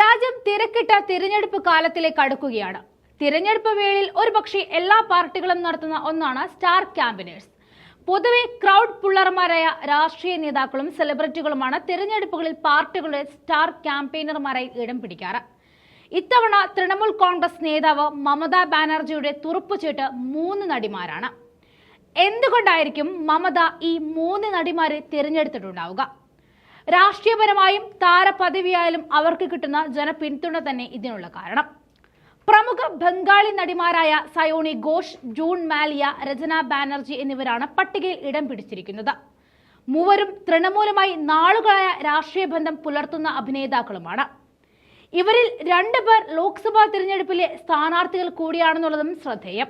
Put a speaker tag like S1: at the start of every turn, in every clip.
S1: രാജ്യം തിരക്കിട്ട തിരഞ്ഞെടുപ്പ് കാലത്തിലേക്ക് അടുക്കുകയാണ്. തിരഞ്ഞെടുപ്പ് വേളയിൽ ഒരുപക്ഷെ എല്ലാ പാർട്ടികളും നടത്തുന്ന ഒന്നാണ് സ്റ്റാർ ക്യാമ്പയിനേഴ്സ് പൊതുവെ ക്രൗഡ് പുള്ളർമാരായ രാഷ്ട്രീയ നേതാക്കളും സെലിബ്രിറ്റികളുമാണ് തിരഞ്ഞെടുപ്പുകളിൽ പാർട്ടികളുടെ സ്റ്റാർ ക്യാമ്പയിനർമാരായി ഇടം പിടിക്കാറ്. ഇത്തവണ തൃണമൂൽ കോൺഗ്രസ് നേതാവ് മമതാ ബാനർജിയുടെ തുറുപ്പുചീട്ട് മൂന്ന് നടിമാരാണ്. എന്തുകൊണ്ടായിരിക്കും മമത ഈ മൂന്ന് നടിമാരെ തിരഞ്ഞെടുത്തിട്ടുണ്ടാവുക? രാഷ്ട്രീയപരമായും താരപദവിയായാലും അവർക്ക് കിട്ടുന്ന ജനപിന്തുണ തന്നെ ഇതിനുള്ള കാരണം. പ്രമുഖ ബംഗാളി നടിമാരായ സയോണി ഘോഷ് ജൂൺ മാലിയ രചന ബാനർജി എന്നിവരാണ് പട്ടികയിൽ ഇടം പിടിച്ചിരിക്കുന്നത്. മൂവരും തൃണമൂലമായി നാളുകളായ രാഷ്ട്രീയ ബന്ധം പുലർത്തുന്ന അഭിനേതാക്കളുമാണ്. ഇവരിൽ രണ്ടുപേർ ലോക്സഭാ തിരഞ്ഞെടുപ്പിലെ സ്ഥാനാർത്ഥികൾ കൂടിയാണെന്നുള്ളതും ശ്രദ്ധേയം.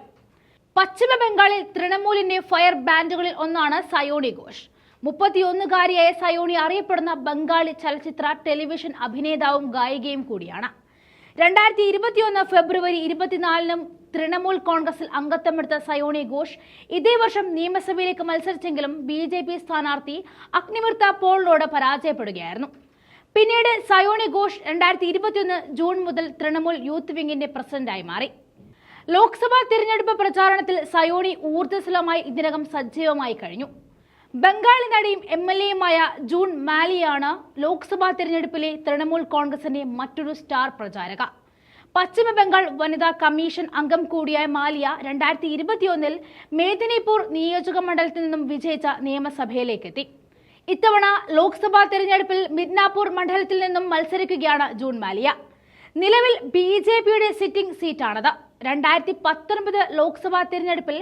S1: പശ്ചിമ ബംഗാളിൽ തൃണമൂലിന്റെ ഫയർ ബാൻഡുകളിൽ ഒന്നാണ് സയോണി ഘോഷ്. മുപ്പത്തിയൊന്നുകാരിയായ സയോണി അറിയപ്പെടുന്ന ബംഗാളി ചലച്ചിത്ര ടെലിവിഷൻ അഭിനേതാവും ഗായികയും കൂടിയാണ്. രണ്ടായിരത്തി ഇരുപത്തിയൊന്ന് ഫെബ്രുവരി ഇരുപത്തിനാലിനും തൃണമൂൽ കോൺഗ്രസിൽ അംഗത്വമെടുത്ത സയോണി ഘോഷ് ഇതേ വർഷം നിയമസഭയിലേക്ക് മത്സരിച്ചെങ്കിലും ബി ജെ പി സ്ഥാനാർത്ഥി അഗ്നിമിർത്ത പോളിനോട് പരാജയപ്പെടുകയായിരുന്നു. പിന്നീട് സയോണി ഘോഷ് രണ്ടായിരത്തി ഇരുപത്തിയൊന്ന് ജൂൺ മുതൽ തൃണമൂൽ യൂത്ത് വിംഗിന്റെ പ്രസിഡന്റായി മാറി. ലോക്സഭാ തിരഞ്ഞെടുപ്പ് പ്രചാരണത്തിൽ സയോണി ഊർജസ്വലമായി ഇതിനകം സജീവമായി കഴിഞ്ഞു. ബംഗാളി നടിയും എം എൽ എയുമായ ജൂൺ മാലിയാണ് ലോക്സഭാ തിരഞ്ഞെടുപ്പിലെ തൃണമൂൽ കോൺഗ്രസിന്റെ മറ്റൊരു സ്റ്റാർ പ്രചാരക. പശ്ചിമ ബംഗാൾ വനിതാ കമ്മീഷൻ അംഗം കൂടിയായ മാലിയ രണ്ടായിരത്തി ഇരുപത്തിയൊന്നിൽ മേദിനിപൂർ നിയോജക മണ്ഡലത്തിൽ നിന്നും വിജയിച്ച നിയമസഭയിലേക്കെത്തി. ഇത്തവണ ലോക്സഭാ തിരഞ്ഞെടുപ്പിൽ മിദ്നാപൂർ മണ്ഡലത്തിൽ നിന്നും മത്സരിക്കുകയാണ് ജൂൺ മാലിയ. നിലവിൽ ബി ജെ പിയുടെ സിറ്റിംഗ് സീറ്റാണത്. രണ്ടായിരത്തി പത്തൊൻപത് ലോക്സഭാ തിരഞ്ഞെടുപ്പിൽ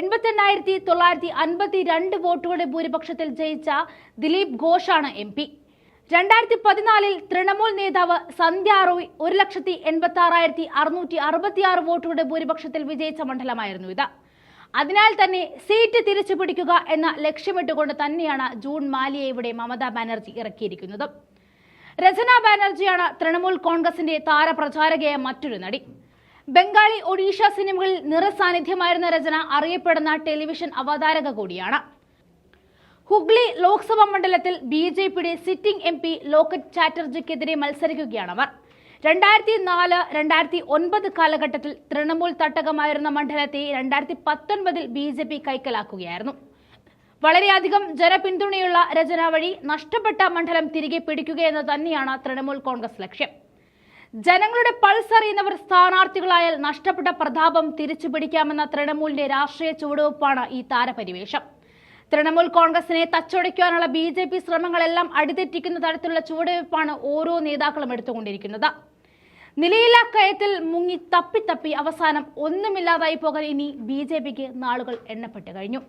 S1: എൺപത്തെണ്ണായിരത്തി തൊള്ളായിരത്തി അൻപത്തി രണ്ട് വോട്ടുകളുടെ ഭൂരിപക്ഷത്തിൽ ജയിച്ച ദിലീപ് ഘോഷാണ് എം പി. രണ്ടായിരത്തി പതിനാലിൽ തൃണമൂൽ നേതാവ് സന്ധ്യ റോയ് ഒരു ലക്ഷത്തി എൺപത്തി ആറായിരത്തി അറുന്നൂറ്റി അറുപത്തി ആറ് വോട്ടുകളുടെ ഭൂരിപക്ഷത്തിൽ വിജയിച്ച മണ്ഡലമായിരുന്നു ഇത്. അതിനാൽ തന്നെ സീറ്റ് തിരിച്ചു പിടിക്കുക എന്ന ലക്ഷ്യമിട്ടുകൊണ്ട് തന്നെയാണ് ജൂൺ മാലിയെ ഇവിടെ മമതാ ബാനർജി ഇറക്കിയിരിക്കുന്നത്. രചന ബാനർജിയാണ് തൃണമൂൽ കോൺഗ്രസിന്റെ താരപ്രചാരകയായ മറ്റൊരു നടി. ബംഗാളി ഒഡീഷ സിനിമകളിൽ നിറസാന്നിധ്യമായിരുന്ന രചന അറിയപ്പെടുന്ന ടെലിവിഷൻ അവതാരക കൂടിയാണ്. ഹുഗ്ലി ലോക്സഭാ മണ്ഡലത്തിൽ ബി ജെ പിയുടെ സിറ്റിംഗ് എം പി ലോക്കറ്റ് ചാറ്റർജിക്കെതിരെ മത്സരിക്കുകയാണവർ രണ്ടായിരത്തി നാല് രണ്ടായിരത്തി ഒൻപത് കാലഘട്ടത്തിൽ തൃണമൂൽ തട്ടകമായിരുന്ന മണ്ഡലത്തെ രണ്ടായിരത്തി പത്തൊൻപതിൽ ബി ജെ പി കൈക്കലാക്കുകയായിരുന്നു. വളരെയധികം ജനപിന്തുണയുള്ള രചന വഴി നഷ്ടപ്പെട്ട മണ്ഡലം തിരികെ പിടിക്കുക എന്ന് തന്നെയാണ് തൃണമൂൽ കോൺഗ്രസ് ലക്ഷ്യം. ജനങ്ങളുടെ പൾസ് അറിയുന്നവർ സ്ഥാനാർത്ഥികളായാൽ നഷ്ടപ്പെട്ട പ്രതാപം തിരിച്ചു പിടിക്കാമെന്ന തൃണമൂലിന്റെ രാഷ്ട്രീയ ചുവടുവെപ്പാണ് ഈ താരപരിവേഷം. തൃണമൂൽ കോൺഗ്രസിനെ തച്ചുടയ്ക്കാനുള്ള ബി ജെ പി ശ്രമങ്ങളെല്ലാം അടിതെറ്റിക്കുന്ന തരത്തിലുള്ള ചുവടുവെപ്പാണ് ഓരോ നേതാക്കളും എടുത്തുകൊണ്ടിരിക്കുന്നത്. നിലയില്ലാ കയത്തിൽ മുങ്ങി തപ്പി തപ്പി അവസാനം ഒന്നുമില്ലാതായി പോകാൻ ഇനി ബി ജെ പിക്ക് നാളുകൾ എണ്ണപ്പെട്ട് കഴിഞ്ഞു.